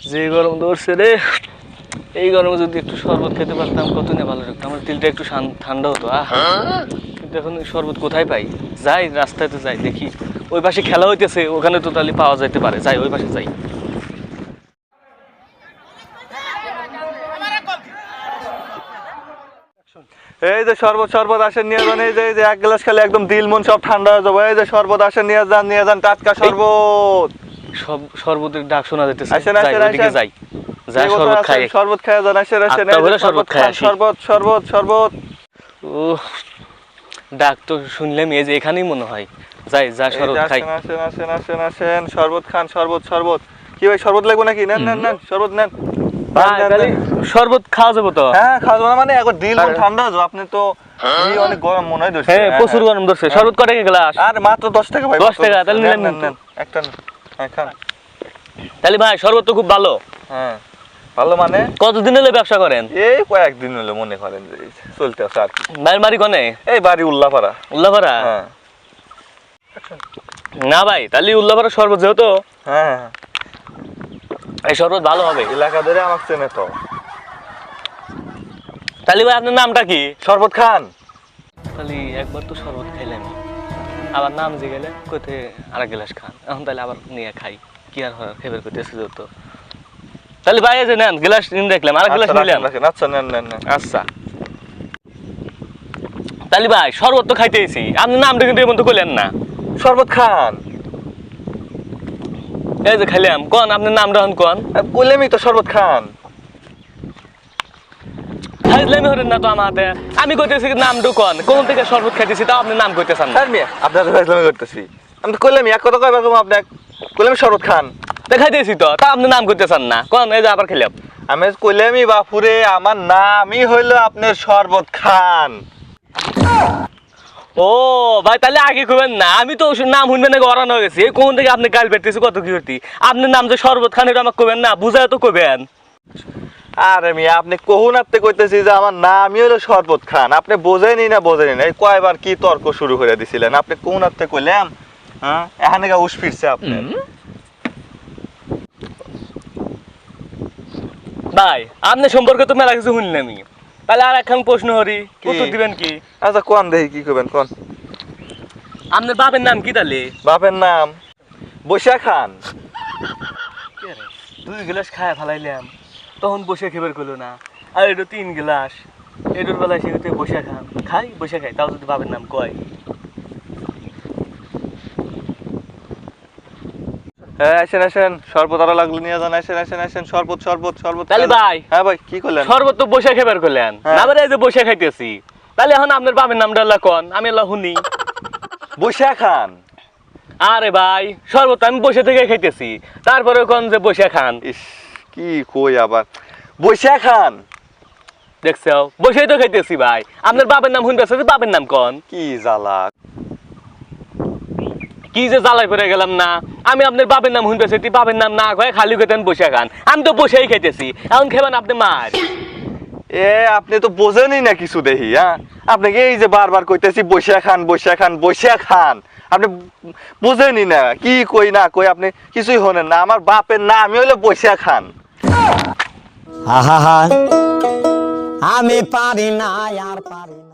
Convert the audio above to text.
যে গরম ধরছে রে, এই গরমে যদি একটু শরবত খেতে পারতাম, কত না ভালো লাগতো। আমার দিলটা একটু ঠান্ডা হতো, আহ। কিন্তু এখন শরবত কোথায় পাই? যাই, রাস্তায় তো যাই, দেখি। ওই পাশে খেলা হইতেছে, ওখানে তো তাহলে পাওয়া যাইতে পারে। যাই, ওই পাশে যাই। এই যে শরবত শরবত আসেন, নিয়ে যান। এই যে এই যে, এক গ্লাস খেলে একদম দিল মন সব ঠান্ডা হয়ে যাবে। এই যে, শরবত আসেন, নিয়ে যান নিয়ে যান, টাটকা শরবত। সব শরবতের ডাক শোনা যাইতেছে। আসেন, আসেন, আসেন। যাই। যাই শরবত খাই। শরবত খায় যান আসেন আসেন। আটটা এই যে হলে শরবত খাই শরবত শরবত শরবত। ও ডাক তো শুনলাম এই যে এখানেই মনে হয়। যাই যা শরবত খাই। আসেন আসেন আসেন আসেন। শরবত খান শরবত শরবত। কি ভাই শরবত লাগবে নাকি? নেন নেন নেন শরবত নেন। শরবত খাওয়া যাব তো? হ্যাঁ খাওয়া যাবে মানে এখন দিল ঠান্ডা হয়ে আপনি তো অনেক গরম মনে হয় হ্যাঁ হ্যাঁ, প্রচুর হ্যাঁ। গরম ধরছে। শরবত কটা গ্লাস? আর মাত্র দশ টাকা ভাই 10 টাকা, তাহলে নেন, নেন, একটা। হ্যাঁ তাহলে ভাই শরবত তো খুব ভালো। হ্যাঁ ভালো মানে? কতদিন হলে ব্যবসা করেন? এই কয়েকদিন হলো মনে করেন চলতে আছে আর ভাইয়ের বাড়ি কনে? এই বাড়ি উল্লাপাড়া। উল্লাপাড়া? হ্যাঁ। না ভাই তাহলে উল্লাপাড়া শরবত যেহেতু হ্যাঁ হ্যাঁ। এই শরবত ভালো হবে। এলাকা ধরে আমাকে চেনে তো। তাহলে ভাই আপনার নামটা কি? শরবত খান। তাহলে একবার তো শরবত খাইলাম আবার নাম যে গেলে কোথায় আর এক গ্লাস খান। এখন তাহলে আবার নিয়ে খাই। কি আর হয় ফেভার করতেছে যেহেতু তাহলে ভাই যে নেন গ্লাস নিন দেখলাম আর গ্লাস আচ্ছা, নিলাম রাখেন। আচ্ছা নেন নেন আচ্ছা। তাহলে ভাই শরবত তো খাইতেছি আপনি নামটা কিন্তু এমন তো করলেন না। শরবত খান। এই যে খাইলাম কোন আপনার নামটা হন কোন? কইলেমি তো শরবত খান। হরেন না তো আমার হাতে আমি কইতেছি নামটা কোন। কোন থেকে শরবত খাইতেছি তাও আপনি নাম কইতেছেন না। স্যার মিয়া আপনার করতেছি। আমি তো কইলামি এক কথা কম আপনার কইলামি শরবত খান। দেখাইতেছি তো তা আপনি নাম না। কোন এই যে আবার খেলাম। আমি কইলামি বাপুরে আমার নামই হইল আপনার শরবত খান। ও ভাই তাহলে আগে কইবেন না। আমি তো নাম শুনবেন না অরান হয়ে গেছি। কোন থেকে আপনি গাল পেতেছি কত কি করতি আপনার নাম যে শরবত খান এটা আমাকে কইবেন না বুঝায় তো কইবেন। আরে মিয়া আপনি কহুন আপনি কইতেছি যে আমার নামই হলো শরবত খান। আপনি বোঝেনি না বোঝেনি না। এই কয়বার কি তর্ক শুরু করে দিছিলেন? আপনি কোন আপনি কইলাম হ্যাঁ? এখানে গা উস ফিরছে আপনি ভাই আপনার সম্পর্কে তো মেলা কিছু শুনলামই তাহলে আর একখান প্রশ্ন হরি কি? উত্তর দিবেন কি? আচ্ছা কোন দেখি কি কইবেন কোন? আপনার বাপের নাম কি তাহলে? বাপের নাম বৈশা খান। দুই গ্লাস খায় ফেলাইলাম। তখন বসে খেবার করল না। আর এটা তিন গ্লাস। এটার বেলায় সে তুই বসে খান খাই বসে খাই তাও যদি বাপের নাম কয়। হ্যাঁ আসেন আসেন। শরবত আরও লাগল নিয়ে যান। আসেন আসেন আসেন। শরবত শরবত শরবত। তাহলে ভাই। হ্যাঁ ভাই কি করলেন? শরবত তো বসে খেবার করলেন। হ্যাঁ। আবার এই যে বসে খাইতেছি। তাহলে এখন আপনার বাপের নামটা আল্লাহ কন? আমি আল্লাহ শুনি। বৈশা খান। আরে ভাই শরবত আমি বসে থেকে খাইতেছি। তারপরে কোন যে বসে খান। ইস। কি কই আবার? বৈশা খান। দেখছ বসেই তো খাইতেছি ভাই। আপনার বাপের নাম শুনতেছে যে বাপের নাম কন? কি জ্বালা। কি যে জ্বালাই পড়ে গেলাম না। আমি আপনার বাপের নাম শুনতেছি তুই বাপের নাম না কয়ে খালি খেতেন বসে খান। আমি তো বসেই খাইতেছি এখন খেবেন আপনি মার। এ আপনি তো বোঝেনই না কিছু দেখি হ্যাঁ? আপনাকে এই যে বারবার কইতেছি বৈশা খান বৈশা খান বৈশা খান। আপনি বুঝেনি না কি কই না কই আপনি কিছুই হনেন না। আমার বাপের না আমি হইল বৈশা খান। আহা আমি পারি না আর পারি